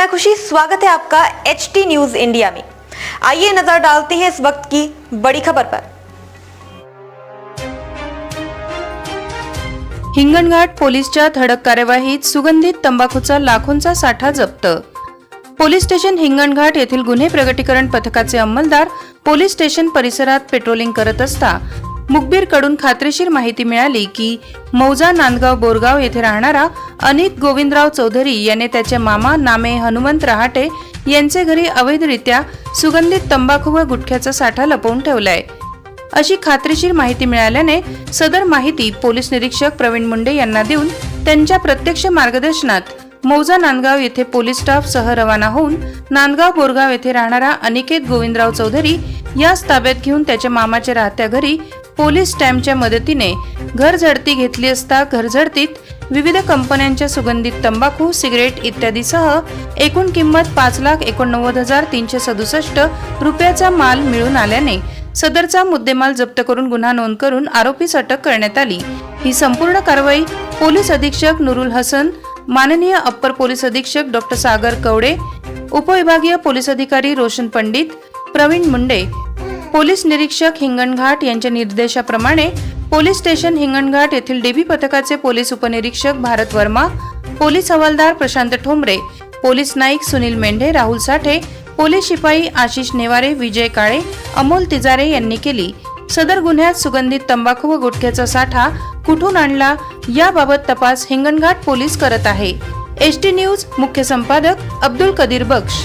मैं खुशी। स्वागत है आपका एच टी न्यूज इंडिया में। आइए नजर डालते हैं इस वक्त की बड़ी खबर पर। हिंगणघाट पोलीसच्या धडक कार्यवाहीत सुगंधित तंबाखूचा लाखोंचा साठा जप्त. पोलीस स्टेशन हिंगणघाट येथील गुन्हे प्रगटीकरण पथकाचे अंमलदार पोलीस स्टेशन परिसरात पेट्रोलिंग करत असता मुखबीरकडून खात्रीशीर माहिती मिळाली की मौजा नांदगाव बोरगाव येथे राहणारा अनित गोविंदराव चौधरी याने त्याचे मामा नामे हनुमंत रहाटे यांचे घरी अवैधरित्या सुगंधित तंबाखू व गुटख्याचा साठा लपवून ठेवलाय. अशी खात्रीशीर माहिती मिळाल्याने सदर माहिती पोलीस निरीक्षक प्रवीण मुंडे यांना देऊन त्यांच्या प्रत्यक्ष मार्गदर्शनात मौजा नांदगाव येथे पोलीस स्टाफ सह रवाना होऊन नांदगाव बोरगाव येथे राहणारा अनिकेत गोविंदराव चौधरी याच ताब्यात घेऊन त्याच्या मामाच्या राहत्या घरी पोलीस स्टॅम्पच्या मदतीने घर झडती घेतली असता घर झडतीत विविध कंपन्यांच्या सुगंधित तंबाखू सिगरेट इत्यादीसह एकूण किंमत पाच लाख एकोणनव्वद हजार तीनशे सदुसष्ट रुपयाचा माल मिळून आल्याने सदरचा मुद्देमाल जप्त करून गुन्हा नोंद करून आरोपीस अटक करण्यात आली. ही संपूर्ण कारवाई पोलीस अधीक्षक नुरुल हसन माननीय अप्पर पोलीस अधीक्षक डॉक्टर सागर कवडे उपविभागीय पोलीस अधिकारी रोशन पंडित प्रवीण मुंडे पोलीस निरीक्षक हिंगणघाट यांच्या निर्देशाप्रमाणे पोलीस स्टेशन हिंगणघाट येथील डीबी पथकाचे पोलीस उपनिरीक्षक भारत वर्मा पोलीस हवालदार प्रशांत ठोंबरे पोलीस नाईक सुनील मेंढे राहुल साठे पोलीस शिपाई आशिष नेवारे विजय काळे अमोल तिजारे यांनी केली. सदर गुन्ह्यात सुगंधित तंबाखू व गुटख्याचा साठा कुठून आणला याबाबत तपास हिंगणघाट पोलीस करत आहे. एच टी न्यूज मुख्य संपादक अब्दुल कदीर बख्श.